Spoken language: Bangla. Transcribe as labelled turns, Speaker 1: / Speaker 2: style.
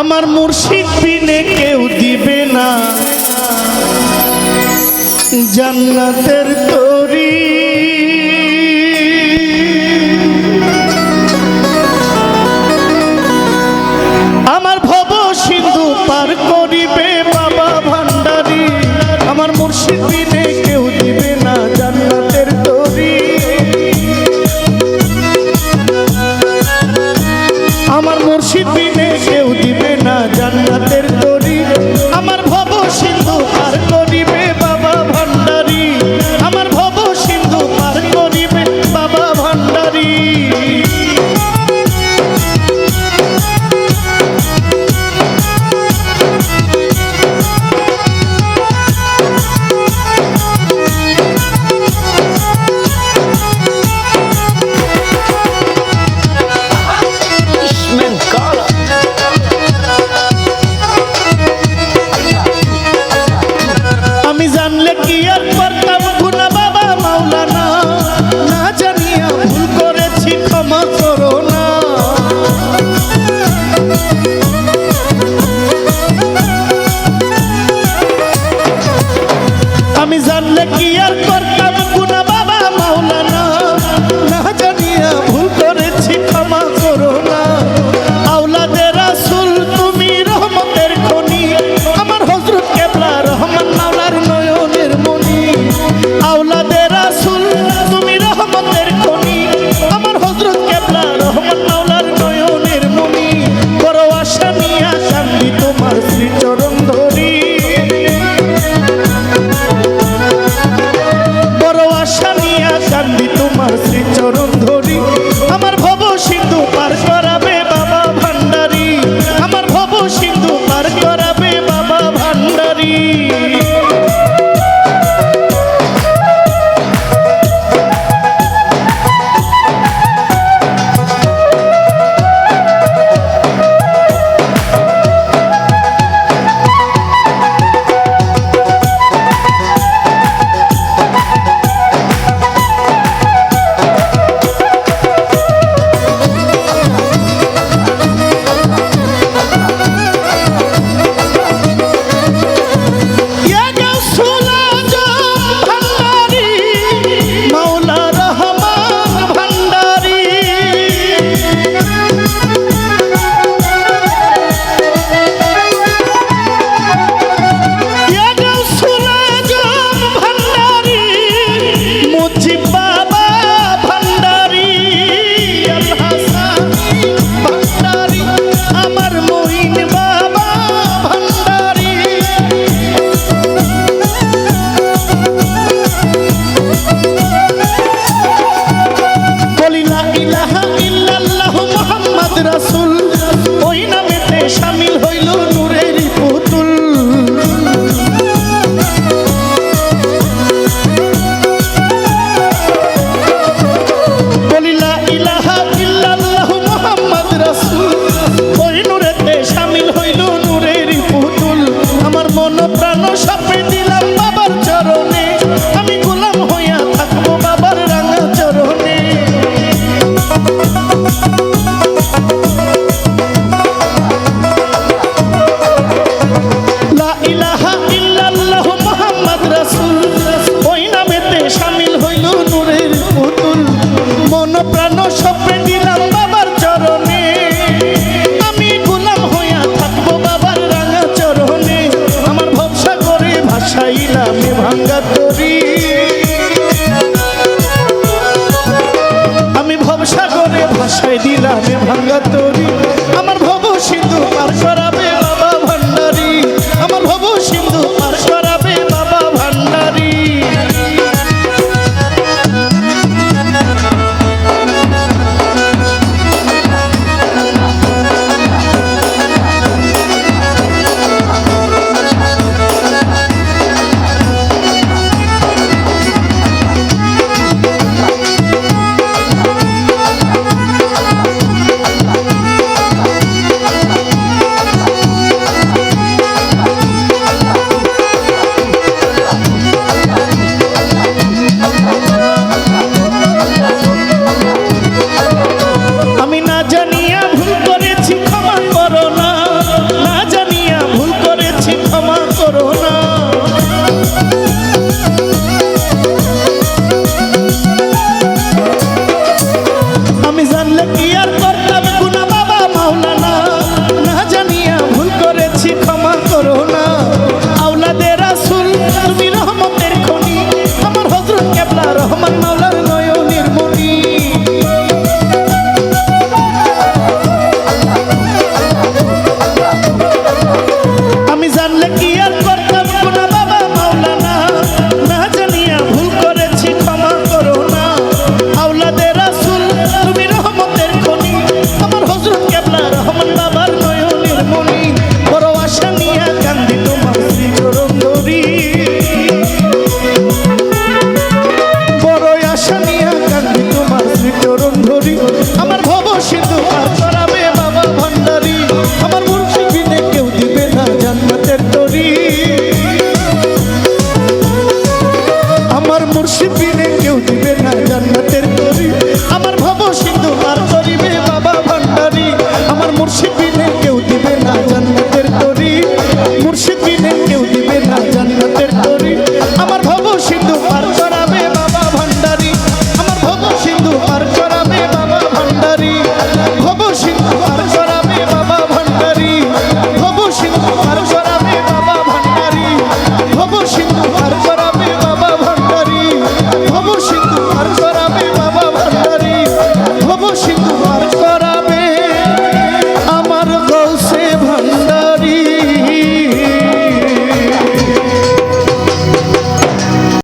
Speaker 1: আমার মুর্শিদ পিনে কেউ দিবে না। জান্নাতের
Speaker 2: তো
Speaker 1: আমি জানলে কি আর করতাম? ভাঙ্গা তরি। আমার ভব সিন্ধু পার